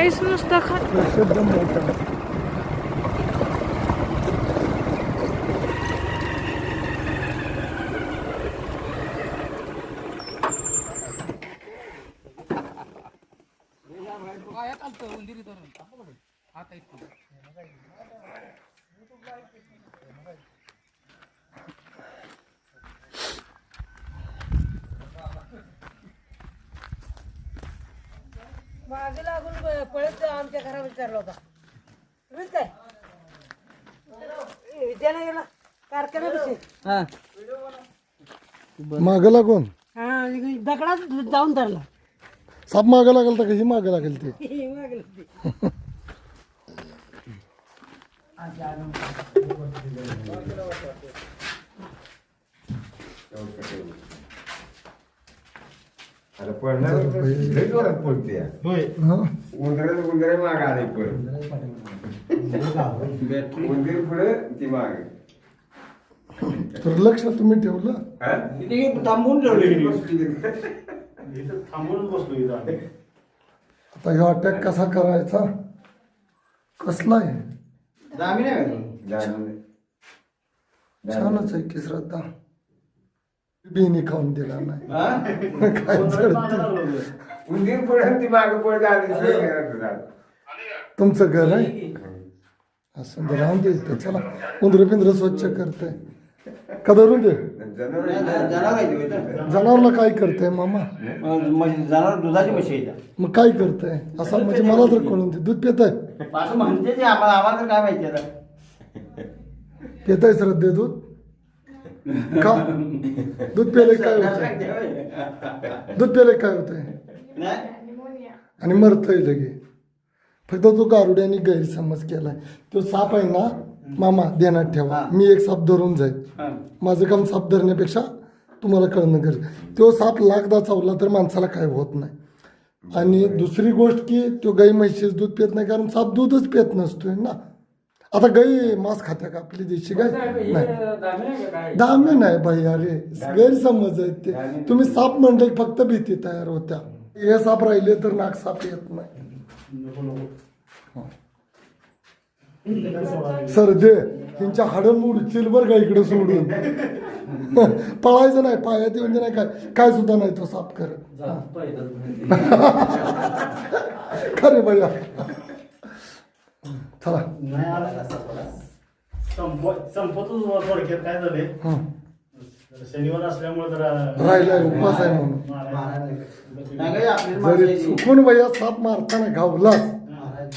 काहीच नुसतं खात प्रसिद्ध मोठा मागे लागून पळत आमच्या घरा विचारला होता. तुम्हीच काय? ए, विद्याला गेला कारखान्यापाशी माग लागून? हा दगडात जाऊन धरला. साप माग लागेल तर कशी माग लागेल ते. मागे पडणार जोरात हा? उंदर माग आले पण उंदीर पुढे ती माग तर लक्ष तुम्ही ठेवलं थांबून ठेवले बसली थांबून बसलो. आता ह्यो अटॅक कसा करायचा कसला आहे? छानच आहे की श्रद्धा बिनी खाऊन दिला नाही. हा? काय. उंदीर ती माग पडत आली तुमचं घर आहे? असं दे, राहून दे इथं. चला. उंदर पिंजर स्वच्छ करते. का धरून दे. जनावर. जनावरला काय करते मामा? जनावर दुधाची म्हशी आहे इथं. मग काय करते? असं म्हणजे मला तर कळून दे. दूध पित आहे? असं म्हणते ते आम्हाला आम्हाला तर काय माहिती आता. पित आहे श्रद्धे दूध का? दूध पिले काय होतंय? दूध पिले काय नाही? आणि मरतय लगे. फक्त तो गारुड्याने गैरसमज केलाय. तो साप आहे ना मामा ध्यानात ठेवा. मी एक साप धरून जाईल. माझं काम साप धरण्यापेक्षा तुम्हाला कळणं गरजेचं तो साप लाखदा चावला तर माणसाला काय होत नाही. आणि दुसरी गोष्ट की तो गाई म्हशीच दूध पित नाही कारण साप दूधच पित नसतोय ना. आता गाई मांस खात्या का? आपली देशी गाय? नाही. दामे नाही भाई अरे गैरसमज आहेत ते. तुम्ही साप म्हणले फक्त भीती तयार होत्या. हे साप राहिले तर नाक साप येत नाही. सरदे त्यांच्या हाडं मोडतील बरं का इकडे सोडून? पळायचं नाही पायात येऊन नाही काय? काय सुद्धा नाही तो साप करत खरे भैया चला. नाही आला. संप- संपतच बुवा थोडक्यात काय झाले हं. शनिवार असल्यामुळे जरा राहिलाय उपवास आहे म्हणून. नाही काय आपली माणसं जरी आहे ती. चुकून भैया साप मारताना घावला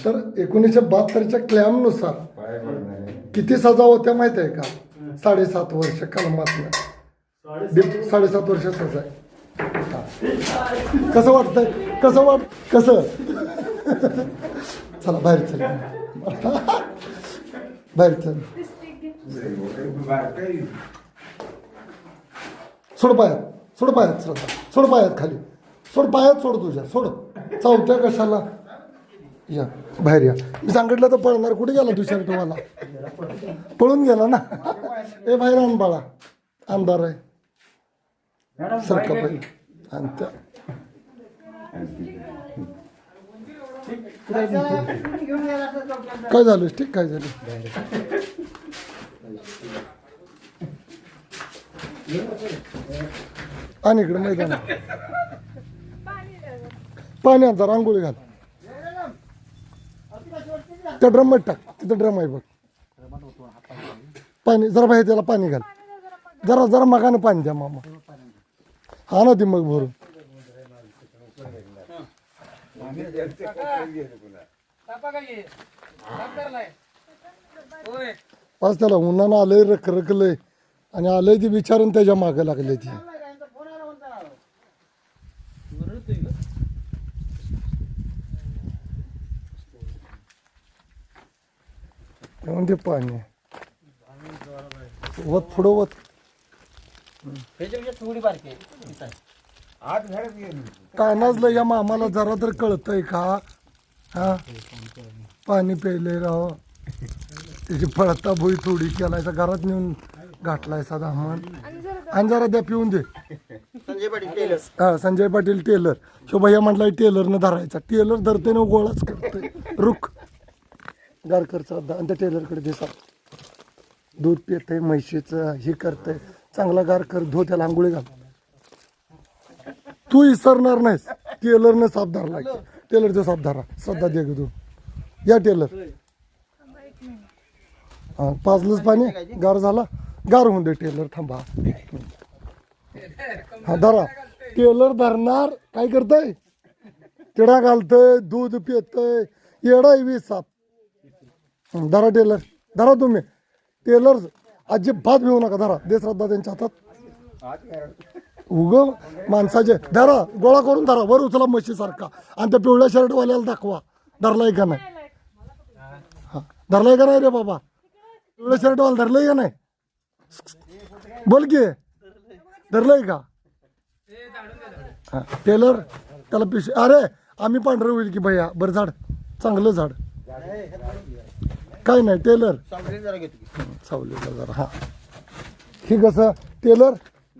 तर एकोणीसशे बहात्तरच्या क्लॅमनुसार पाय पडणार किती सजा होत्या माहीत आहे का? साडेसात वर्ष कलमातनं. साडे- दीप साडेसात वर्ष सजा आहे. कसं वाटतंय? कसं वाट कसं? चला बाहेर चल. बाहेर चल. सोड पायात सोड पायात श्रद्धा सोड पायात खाली. सोड पायात सोड तुझ्या सोड. चावत्या कशाला? या बाहेर या. मी सांगितलं तर पळणार. कुठे गेला तू शर्ट मला? पळून गेला ना. ए बाहेर आण बाळा. आमदार आहे. सरका पाहिजे. आणि त्या घेऊन गेला असं चौकात. काय झालं? ठीक काय झालं? आणि इकडे मैदान पाणी रांगोळी घाल. त्या ड्रममध्ये टाक. तिथं ड्रम आहे बघ. पाणी जरा बाहेर त्याला पाणी घाल. जरा जरा मगानं पाणी द्या मामा. हा ना ती मग भरून. पाच त्याला उन्हानं आलंय रख रखलंय. आणि आलंय ती विचारून त्याच्यामागे लागले ती. म्हणजे पाणी? वत पुढं वत. थोडी बारकी. आत घरात गेली. काय नाचलं या मामाला जरा तर कळतंय का? हा? पाणी प्यायलंय राव. त्याची फळता भुई थोडी केलायचा घरात नेऊन घातलाय साधा म्हण आणि जरा द्या पिऊन दे. संजय पाटील टेलर हा संजय पाटील टेलर शोभैया म्हटलाय टेलरनं धरायचा. टेलर धरते ना गोळाच करतोय. रुख. गारकर श्रद्धा आणि त्या टेलरकडे दे साप. दूध पितंय म्हशीचं हे करतंय. चांगला गार कर धो त्याला आंघोळी घाल. तू विसरणार नाहीस. टेलरनं साप धरला टेलरचा साप धरा. श्रद्धा दे ग तू. या टेलर. हा पाजलंच पाणी. गार झाला. गार होऊन दे टेलर. थांबा. हा धरा. टेलर धरणार. काय करतय? तिडा घालतय दूध पितय. येडाय वीस साप. धरा टेलर. धरा तुम्ही. टेलर अजिबात भिवू नका. धरा. दे श्रद्धा त्यांच्या हातात. उग माणसाचे धरा गोळा करून धरा वर उचला म्हशीसारखा. आणि त्या पिवळ्या शर्टवाल्याला दाखवा. धरलाय का नाही? हा. धरलाय का नाही रे बाबा? पिवळ्या शर्टवाला धरलंय का नाही? बोल की. धरलंय का? हा, टेलर त्याला पिश अरे आम्ही पांढरं होईल की भैया? बरं झाड. चांगलं झाड. काय नाही टेलर. सावलीला जरा हा. हे कसं? टेलर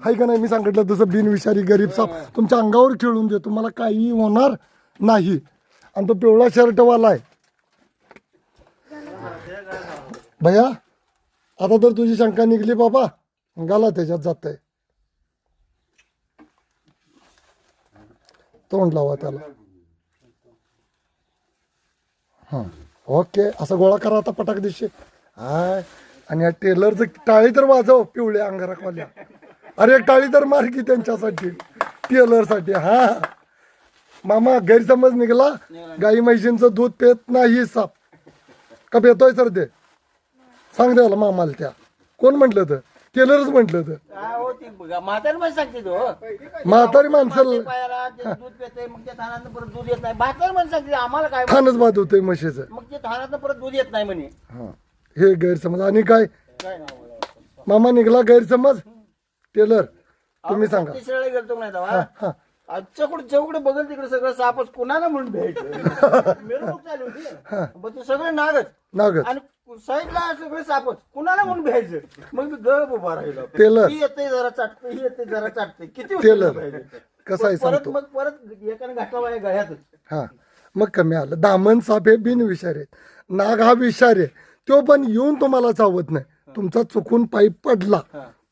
हाय का नाही? मी सांगितलं तसं बिनविषारी गरीब साप. तुमच्या अंगावर खेळून देतो. मला काही होणार नाही. आणि तो पिवळा शर्टवाला आहे. भैया आता तर तुझी शंका निघली बाबा. गाला त्याच्यात जात आहे तोंड लावा त्याला. हां. ओके असं गोळा करा आता पटाक दिशे. हाय. आणि या टेलरचं टाळी तर वाजव पिवळ्या अंगाराकवाल्या. अरे एक टाळी तर मार की त्यांच्यासाठी टेलरसाठी हा. मामा गैरसमज निघाला. गाई म्हशींचं दूध पेत नाही साप. का पेतोय सर ते. सांग द्याला मामाला त्या. कोण म्हटलं तर? टेलरच म्हटलं तर. म्हातारी पण सांगते तो. म्हातारी माणसाला पायाला ते दूध पिते मग त्या थानात परत दूध येत नाही. म्हातारी पण सांगते आम्हाला काय खानच बाद होतंय म्हशीचं. मग ते थानात परत दूध येत नाही म्हणे. हा. हे गैरसमज. आणि काय? काय नाव मामा निघाला गैरसमज? टेलर तुम्ही सांगा. तिसऱ्याला गेलतो नाही हा तेव्हा. हा आजच्या कुठे जेवढे बघल तिकडे सगळं सापच कुणाला म्हणून भेट मिरवणूक चालू होती. मग ते सगळे नागच. नागत आणि साईडला सगळे सापच. कुणाला म्हणून भ्यायचं मग मी गप उभा राहिलो. टेलर. ही येते जरा चाटते ही येते जरा चाटते. किती टेलर. भ्यायचं? कसं आहे परत सांगतो. मग परत एकाने घातला माझ्या गळ्यातच. हा. मग कमी आलं. दामन साप हे बिनविषारी आहेत. नाग हा विषारी आहे. तो पण येऊन तुम्हाला चावत नाही. तुमचा चुकून पाईप पडला.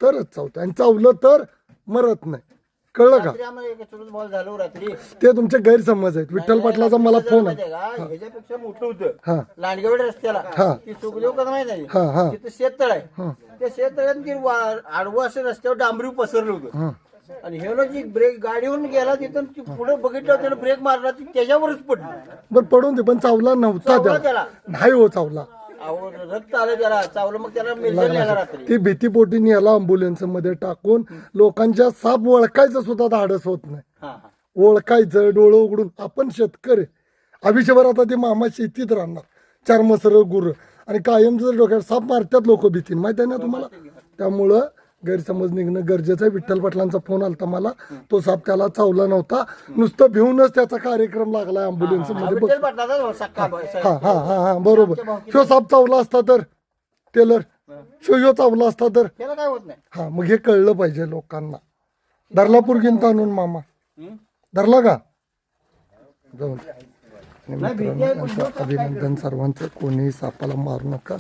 तरच चावतो. आणि चावलं तर मरत नाही. कळलं का? रात्री आम्हाला एक चुलत बॉल झालो रात्री. ते तुमचे गैरसमज आहेत. विठ्ठल पाटलाचा मला फोन आहे आहे. ह्याच्यापेक्षा मोठं हा. होतं लांडगेवाडी रस्त्याला. हा. ती सुखदेव कदम आहे हा, हा. ना तिथं शेततळ. आहे त्या शेततळ्यात ती वा- आडवं असं रस्त्यावर डांबरी पसरलं होतं. आणि हे जी ब्रेक गाडीवरून गेला तिथून ती पुढे बघितलं त्यानं ब्रेक मारला ती त्याच्यावरच पडली. बरं पडून दे पण चावला नव्हता चावला त्याला. त्याला. नाही हो चावला. अहो, रक्त आलं त्याला चावलं मग त्याला मिरजल नेला रात्री. ती भीतीपोटी याला अम्ब्युलन्समध्ये टाकून लोकांच्या साप ओळखायचं सुद्धा धाडस होत नाही. हा हा. ओळखायचं डोळं उघडून आपण शेतकरी. आयुष्यभर आता ते मामा शेतीत राहणार. चार मसर गुर. आणि कायम जर डोक्यात साप मारतात लोक भीतीन. माहिती आहे ना तुम्हाला? त्यामुळं गैरसमज निघणं गरजेचं आहे. विठ्ठल पाटलांचा फोन आलता मला. तो साप त्याला चावला नव्हता. नुसतं भिवूनच त्याचा कार्यक्रम लागलाय अम्ब्युलन्समध्ये. बघ. हा हा हा हा. बरोबर. शो साप चावला असता तर? टेलर. शो ह्यो चावला असता तर? त्याला काय होत नाही? हा मग हे कळलं पाहिजे लोकांना. धरलापूर गिंत आणून मामा. हम्म? धरला का? जाऊन. आणि मित्रांनो अभिनंदन सर्वांचं. कोणीही सापाला मारू नका.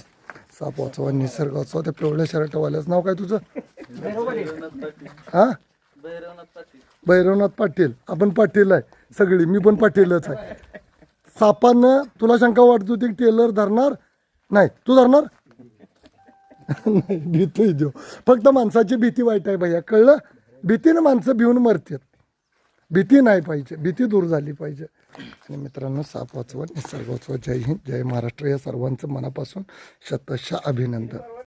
साप वाचवा निसर्ग वाचवा. त्या पिवळ्या शर्टवाल्याचं नाव काय तुझं? हा? भैरवनाथ पाटील. आपण पाटील आहे. सगळी. मी पण पाटीलच आहे. सापानं तुला शंका वाटत होती की टेलर धरणार? नाही. तू धरणार? नाही भीतोय देव फक्त माणसाची भीती वाईट आहे भैया. कळलं? भीतीनं माणसं भिवून मरतात. भीती नाही पाहिजे. भीती दूर झाली पाहिजे. आणि मित्रांनो साप वाचवा. निसर्ग वाचवा. जय हिंद. जय महाराष्ट्र. या सर्वांचं मनापासून शतशः अभिनंदन.